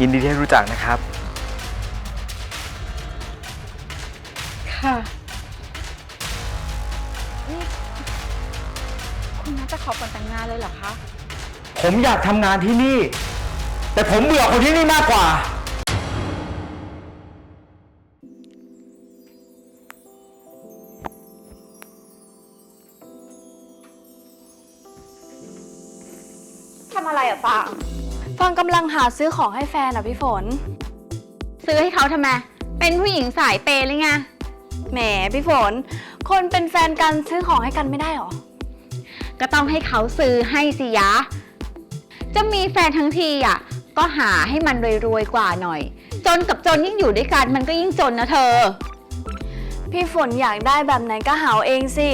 ยินดีที่ได้รู้จักนะครับ ค่ะ นี่ คุณนัทจะขอผลแต่งงานเลยเหรอคะ ผมอยากทำงานที่นี่ แต่ผมเบื่อคนที่นี่มากกว่า ทำอะไรอะฟาง ฟังกำลังหาซื้อของให้แฟนอะพี่ฝน ซื้อให้เขาทำไม เป็นผู้หญิงสายเปย์เลยไง แหมพี่ฝน คนเป็นแฟนกันซื้อของให้กันไม่ได้หรอ ก็ต้องให้เขาซื้อให้สิยะ จะมีแฟนทั้งทีอะ ก็หาให้มันรวยๆกว่าหน่อย จนกับจนยิ่งอยู่ด้วยกันมันก็ยิ่งจนนะเธอ พี่ฝนอยากได้แบบไหนก็หาเอาเองสิ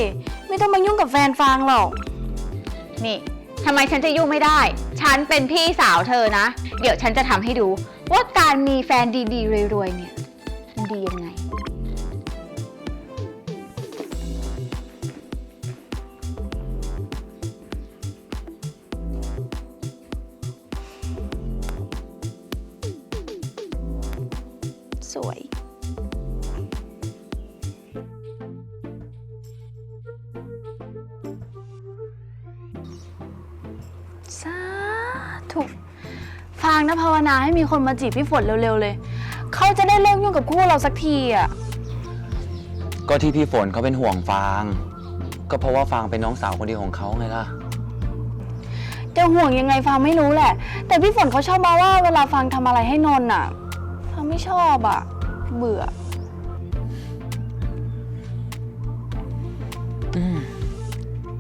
ไม่ต้องมายุ่งกับแฟนฟังหรอก นี่ทำไมฉันจะยุ่งไม่ได้ ฉันเป็นพี่สาวเธอนะ เดี๋ยวฉันจะทำให้ดู ว่าการมีแฟนดีๆรวยๆเนี่ยมันดียังไง สวยางนะภาวนาให้มีคนมาจีบพี่ฝนเร็วๆเลย เขาจะได้เลิกยุ่งกับคู่เราสักทีอะ ก็ที่พี่ฝนเขาเป็นห่วงฟาง ก็เพราะว่าฟางเป็นน้องสาวคนเดียวของเขาไงล่ะ จะห่วงยังไงฟางไม่รู้แหละ แต่พี่ฝนเขาชอบมาว่าเวลาฟางทำอะไรให้นนท์อะฟางไม่ชอบอะ เบื่อ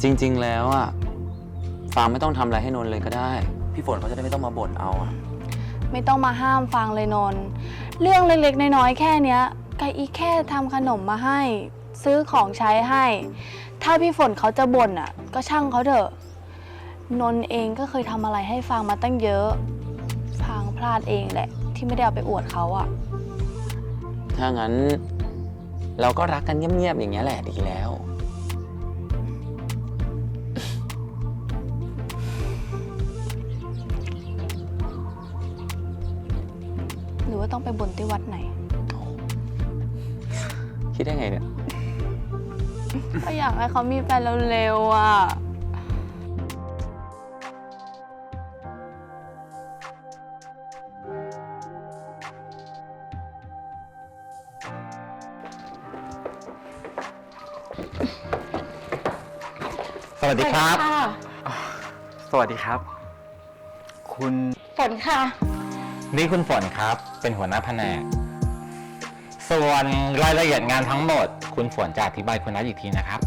จริง ๆ แล้วอะฟางไม่ต้องทำอะไรให้นนท์เลยก็ได้ พี่ฝนเขาจะได้ไม่ต้องมาบ่นเอาอะ ไม่ต้องมาห้ามฟังเลยนนท์เรื่องเล็กๆ น้อยๆ แค่เนี้ยกอีแค่ทำขนมมาให้ ซื้อของใช้ให้ ถ้าพี่ฝนเขาจะบ่นอะ ก็ช่างเขาเถอะ นนท์เองก็เคยทำอะไรให้ฟังมาตั้งเยอะ ฟังพลาดเองแหละ ที่ไม่ได้เอาไปอวดเขาอะ ถ้างั้น เราก็รักกันเงียบๆอย่างเงี้ยแหละดีแล้ว ว่าต้องไปบ่นที่วัดไหน คิดได้ไงเนี่ย ก็อยากให้เขามีแฟนเร็วๆอะ สวัสดีครับ สวัสดีครับ คุณ ฝนค่ะ นี่คุณฝนครับ เป็นหัวหน้าแผนก ส่วนรายละเอียดงานทั้งหมด คุณฝนจะอธิบายคุณนัทอีกทีนะครับ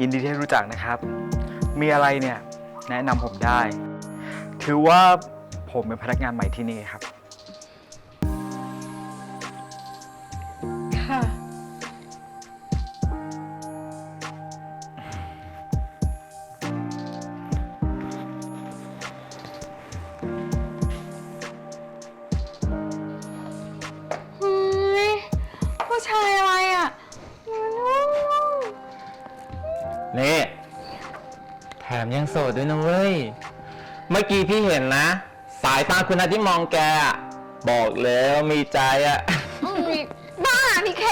ยินดีที่ได้รู้จักนะครับ มีอะไรเนี่ยแนะนำผมได้ ถือว่าผมเป็นพนักงานใหม่ที่นี่ครับ โสดด้วยนะเว้ย เมื่อกี้พี่เห็นนะ สายตาคุณนัทที่มองแกอะบอกเลยว่ามีใจอะบ้าพี่เค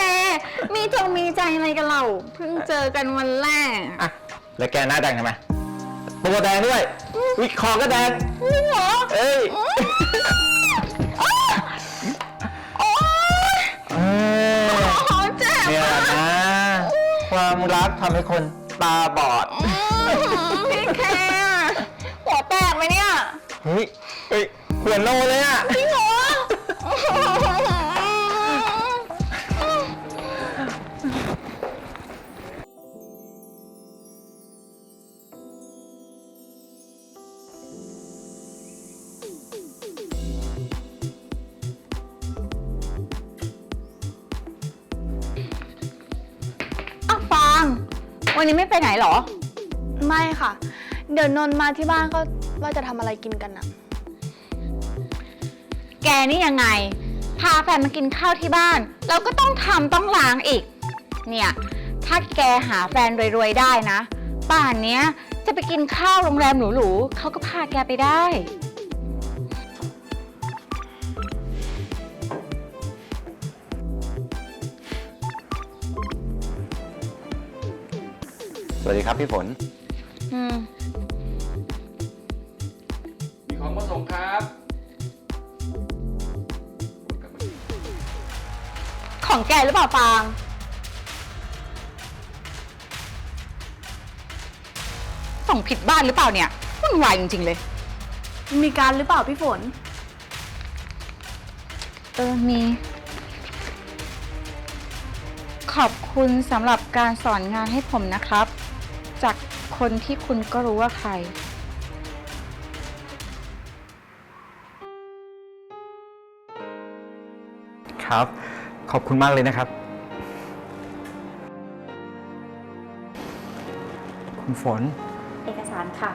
มีจงมีใจอะไรกันเราเพิ่งเจอกันวันแรกอะแล้วแกหน้าแดงทำไมตัวแดงด้วยวิคอก็แดง จริงเหรอเอ้ย โอ๊ยเอ้ย ขอเจ็บเนี่ยนะ ความรักทำให้คน ตาบอด พี่เคหัวแตกไหมเนี่ย เฮ้ยเฮ้ยหัวโนเลยอะ จริงเหรออ้ วันนี้ไม่ไปไหนเหรอ ไม่ค่ะ เดี๋ยวนนท์มาที่บ้านก็ว่าจะทำอะไรกินกันอะแกนี่ยังไง พาแฟนมากินข้าวที่บ้าน เราก็ต้องทำต้องล้างอีก เนี่ย ถ้าแกหาแฟนรวยๆได้นะ ป่านเนี้ยจะไปกินข้าวโรงแรมหรูๆเขาก็พาแกไปได้ วัสดีครับพี่ฝน อืม มีของมาส่งครับของแกหรือเปล่าฟาง ส่งผิดบ้านหรือเปล่าเนี่ยวุ่นวายจริง ๆ เลย มีการหรือเปล่าพี่ฝน เออมี ขอบคุณสำหรับการสอนงานให้ผมนะครับจาก คนที่คุณก็รู้ว่าใคร ครับ ขอบคุณมากเลยนะครับ คุณฝน เอกสารค่ะ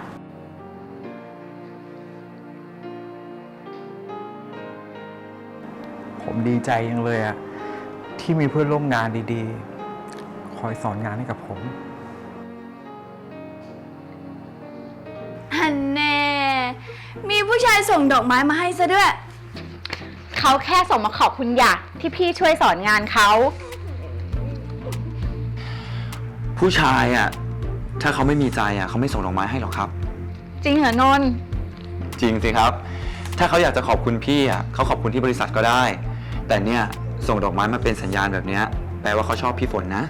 ผมดีใจยังเลยอะที่มีเพื่อนร่วมงานดีๆ คอยสอนงานให้กับผม ผู้ชายส่งดอกไม้มาให้ซะด้วย เขาแค่ส่งมาขอบคุณอยากที่พี่ช่วยสอนงานเขา ผู้ชายอะ ถ้าเขาไม่มีใจอะเขาไม่ส่งดอกไม้ให้หรอกครับ จริงเหรอนนท์จริงสิครับ ถ้าเขาอยากจะขอบคุณพี่อะเขาขอบคุณที่บริษัทก็ได้ แต่เนี่ยส่งดอกไม้มาเป็นสัญญาณแบบเนี้ยแปลว่าเขาชอบพี่ฝนนะ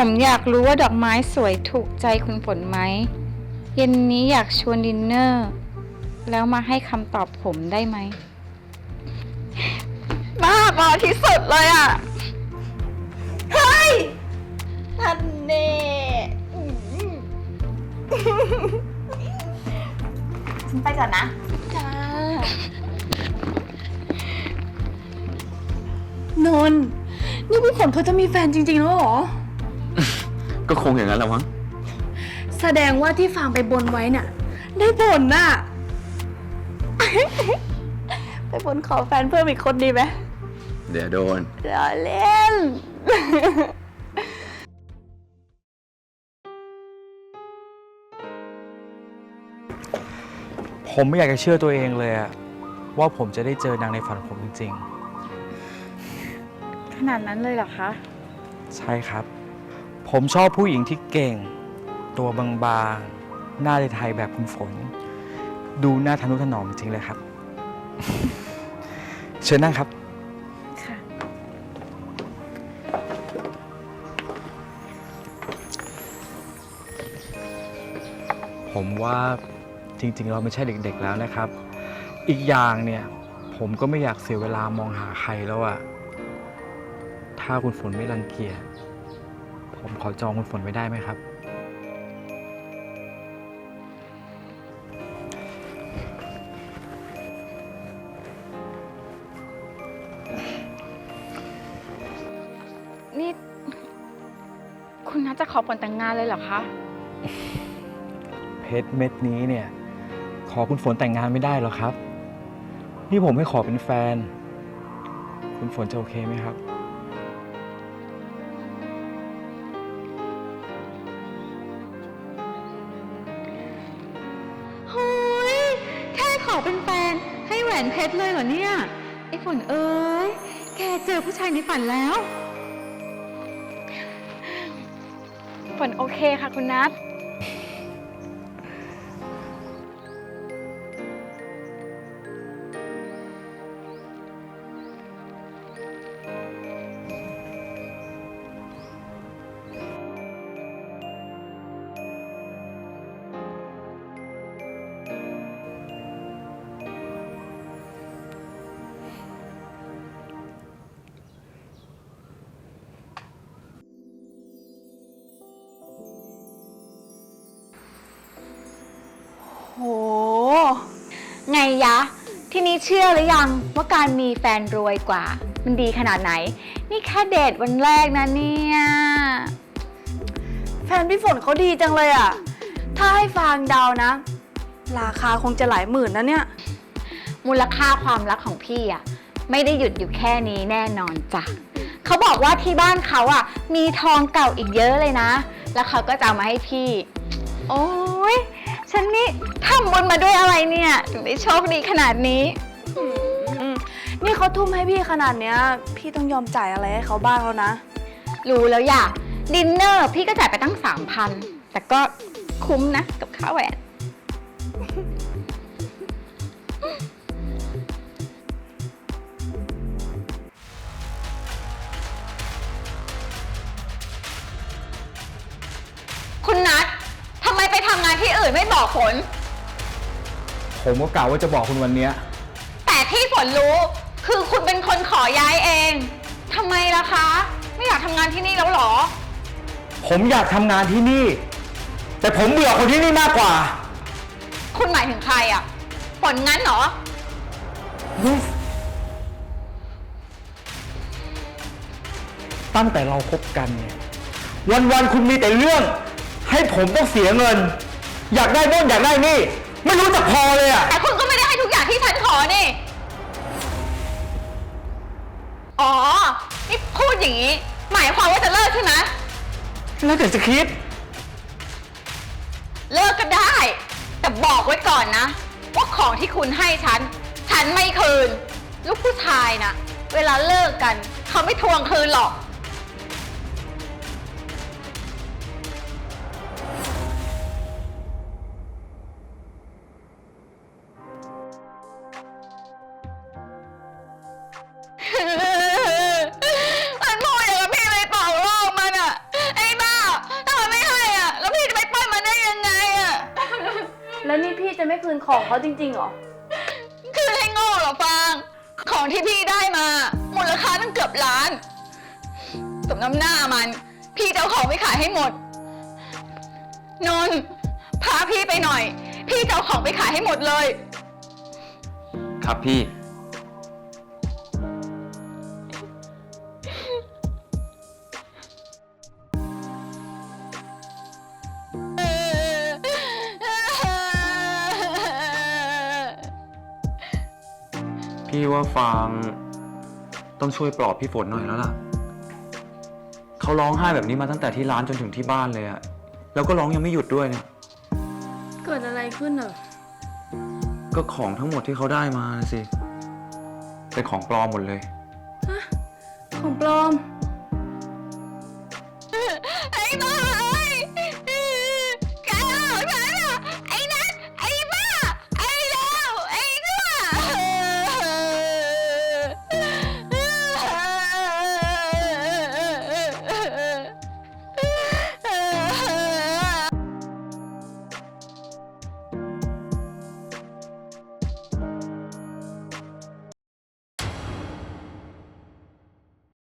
ผมอยากรู้ว่าดอกไม้สวยถูกใจคุณฝนไหม เย็นนี้อยากชวนดินเนอร์ แล้วมาให้คำตอบผมได้ไหม บ้าบอที่สุดเลยอะ เฮ้ยทันเน่ฉันไปก่อนนะ จ้านนท์นี่พี่ฝนเขาจะมีแฟนจริงๆแล้วเหรอ ก็คงอย่างนั้นแหละมั้งแสดงว่าที่ฟางไปบนไว้น่ะ ได้ผลน่ะ ไปบนขอแฟนเพิ่มอีกคนดีไหมเดี๋ยวโดนรอเล่น ผมไม่อยากจะเชื่อตัวเองเลยอะว่าผมจะได้เจอนางในฝันของผมจริงขนาดนั้นเลยเหรอคะ ๆ ใช่ครับ ผมชอบผู้หญิงที่เก่ง ตัวบางๆ หน้าไทยๆแบบคุณฝน ดูหน้าทะนุถนอมจริงเลยครับ เชิญนั่งครับ ค่ะ ผมว่าจริงๆ เราไม่ใช่เด็กๆ แล้วนะครับ อีกอย่างเนี่ย ผมก็ไม่อยากเสียเวลามองหาใครแล้วอะถ้าคุณฝนไม่รังเกียจ ผมขอจองคุณฝนไว้ได้ไหมครับ นี่ คุณนัทจะขอผลแต่งงานเลยเหรอคะ เพชรเม็ดนี้เนี่ย ขอคุณฝนแต่งงานไม่ได้หรอกครับ นี่ผมให้ขอเป็นแฟน คุณฝนจะโอเคไหมครับ ผู้ชายในฝันแล้ว ฝนโอเคค่ะคุณนัท เชื่อหรือยังว่าการมีแฟนรวยกว่า มันดีขนาดไหน นี่แค่เดทวันแรกนะเนี่ย แฟนพี่ฝนเขาดีจังเลยอะถ้าให้ฟางเดานะ ราคาคงจะหลายหมื่นนะเนี่ย มูลค่าความรักของพี่อะไม่ได้หยุดอยู่แค่นี้แน่นอนจ้ะเขาบอกว่าที่บ้านเขาอะมีทองเก่าอีกเยอะเลยนะ แล้วเขาก็จะเอามาให้พี่ โอ้ย ฉันฉันนี่ทำบุญมาด้วยอะไรเนี่ย ถึงได้โชคดีขนาดนี้ อืมนี่เขาทุ่มให้พี่ขนาดเนี้ย พี่ต้องยอมจ่ายอะไรให้เขาบ้างแล้วนะ รู้แล้วอย่าดินเนอร์พี่ก็จ่ายไปตั้งสามพันแต่ก็คุ้มนะกับค่าแหวน คุณนัททำไมไป ทำงานที่อื่นไม่บอกฝน ผมก็กล่าวว่าจะบอกคุณวันเนี้ยแต่ที่ฝนรู้คือคุณเป็นคนขอย้ายเองทำไมล่ะคะ ไม่อยากทำงานที่นี่แล้วเหรอ ผมอยากทำงานที่นี่ แต่ผมเบื่อคนที่นี่มากกว่า คุณหมายถึงใครอะฝนงั้นเหรอ ตั้งแต่เราคบกันเนี่ย วันๆ คุณมีแต่เรื่อง ให้ผมต้องเสียเงิน อยากได้โน่นอยากได้นี่ ไม่รู้จักพอเลยอะ แต่คุณก็ไม่ได้ให้ทุกอย่างที่ฉันขอนี่ อ๋อ นี่พูดอย่างนี้ หมายความว่าจะเลิกใช่ไหมแล้วแต่จะคิด เลิกก็ได้ แต่บอกไว้ก่อนนะ ว่าของที่คุณให้ฉัน ฉันไม่คืน ลูกผู้ชายนะ เวลาเลิกกัน เขาไม่ทวงคืนหรอก ของเขาจริงๆเหรอ คือให้โง่เหรอฟาง ของที่พี่ได้มา มูลค่าตั้งเกือบล้าน สมน้ำหน้ามัน พี่จะเอาของไปขายให้หมด นนท์พาพี่ไปหน่อย พี่จะเอาของไปขายให้หมดเลย ครับพี่ พี่ว่าฟางต้องช่วยปลอบพี่ฝนหน่อยแล้วล่ะ เขาร้องไห้แบบนี้มาตั้งแต่ที่ร้านจนถึงที่บ้านเลยอะแล้วก็ร้องยังไม่หยุดด้วยเนี่ย เกิดอะไรขึ้นเหรอ ก็ของทั้งหมดที่เขาได้มานะสิ เป็นของปลอมหมดเลย ของปลอม